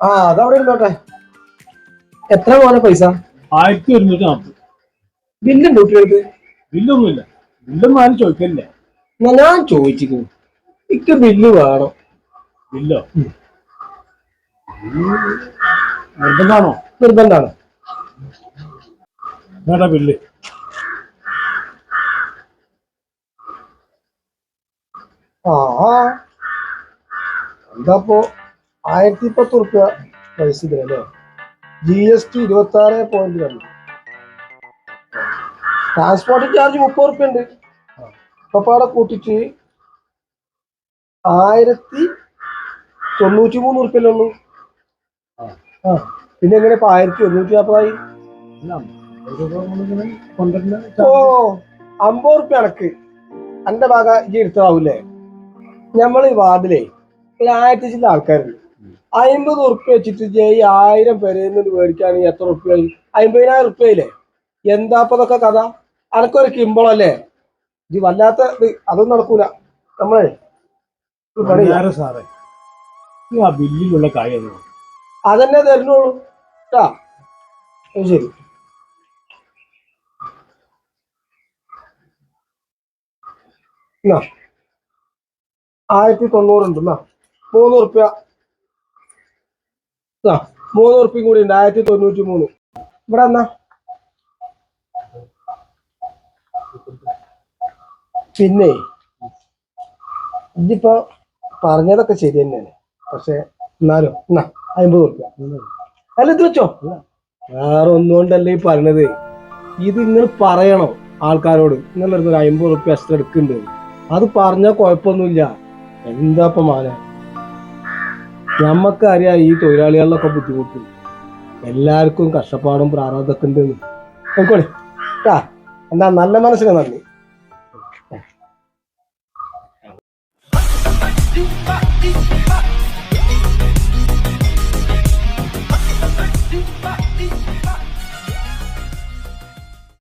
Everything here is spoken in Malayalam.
ആ അതവിടെ ഇരുന്നോട്ടെ എത്ര പോലെ പൈസ? ആയിരത്തി ഒരുന്നൂറ്റി നാൽപ്പത് ബില്ലും കൂട്ടിയെടുത്ത് ബില്ലൊന്നുമില്ല. ബില്ലൊന്നും ആരും ചോദിക്കല്ലേ ഞാൻ ചോദിച്ചിരിക്കുന്നു എനിക്ക് ബില്ല് വേണം. ബില്ലോ? നിർബന്ധാണോ? നിർബന്ധാണ്. ബില്ല്. ആ. എന്താപ്പോ ആയിരത്തി പത്ത് റുപ്യ പൈസ ഇതിനല്ലേ ജി എസ് ടി ഇരുപത്തി ആറ് പോയിന്റ് രണ്ട്. ട്രാൻസ്പോർട്ട് ചാർജ് മുപ്പത് റുപ്യ ഉണ്ട്. ഇപ്പൊ പാടെ കൂട്ടിച്ച് ആയിരത്തി തൊണ്ണൂറ്റി മൂന്ന് റുപ്യല്ലേ ഉള്ളൂ. ആ. പിന്നെ എങ്ങനെ ഇപ്പൊ ആയിരത്തി ഒരുന്നൂറ്റി നാൽപ്പതായി ഓ അമ്പത് റുപ്യ അടക്ക് എന്റെ ഭാഗം ഈ എടുത്തതാവൂലേ നമ്മൾ ഈ വാർഡിലേ ഒരു ആയിരത്തി ചില ആൾക്കാരുണ്ട് അമ്പത് ഉറുപ്പ്യ വെച്ചിട്ട് ജയ് ആയിരം പേരെ മേടിക്കുകയാണെങ്കിൽ എത്ര ഉറുപ്പ്യ അമ്പതിനായിരം ഉറുപ്പ്യയില്ലേ എന്താ ഇപ്പൊ ഇതൊക്കെ കഥ? അനക്കൊരു കിമ്പളല്ലേ ഇത് വല്ലാത്ത അതൊന്നും നടക്കൂല. നമ്മളെ സാറേ? ഈ ആ ബില്ലിലുള്ള കാര്യം അതന്നെ തരുന്നുള്ളൂ. കേട്ടാ ശരി. എന്നാ ആയിരത്തി തൊണ്ണൂറുണ്ട് എന്നാ മൂന്ന് ഉറുപ്പ്യ മൂന്ന് ഉറുപ്പ്യം കൂടി ഉണ്ട്. ആയിരത്തി തൊണ്ണൂറ്റി മൂന്ന് ഇവിടെ എന്നാ പിന്നെ ഇതിപ്പോ പറഞ്ഞതൊക്കെ ശരി തന്നെയാണ്. പക്ഷെ എന്നാലും എന്നാ അമ്പത് ഉറുപ്പ്യ അല്ല ഇത് വെച്ചോ. വേറെ ഒന്നുകൊണ്ടല്ലേ ഈ പറഞ്ഞത്. ഇത് നിങ്ങൾ പറയണം ആൾക്കാരോട്. നിങ്ങളൊരു അമ്പത് റുപ്യ എക്സ്ട്രാ എടുക്കുന്നുണ്ട്. അത് പറഞ്ഞാൽ കുഴപ്പമൊന്നുമില്ല. എന്താ ഇപ്പൊ മാനെ ഞമ്മക്ക് അറിയാം ഈ തൊഴിലാളികളിലൊക്കെ ബുദ്ധിമുട്ട്. എല്ലാവർക്കും കഷ്ടപ്പാടും പ്രാരാബ്ദമൊക്കെ ഉണ്ടെന്ന്. നോക്കോളെ ആ എന്താ നല്ല മനസ്സിന് നന്ദി. Body,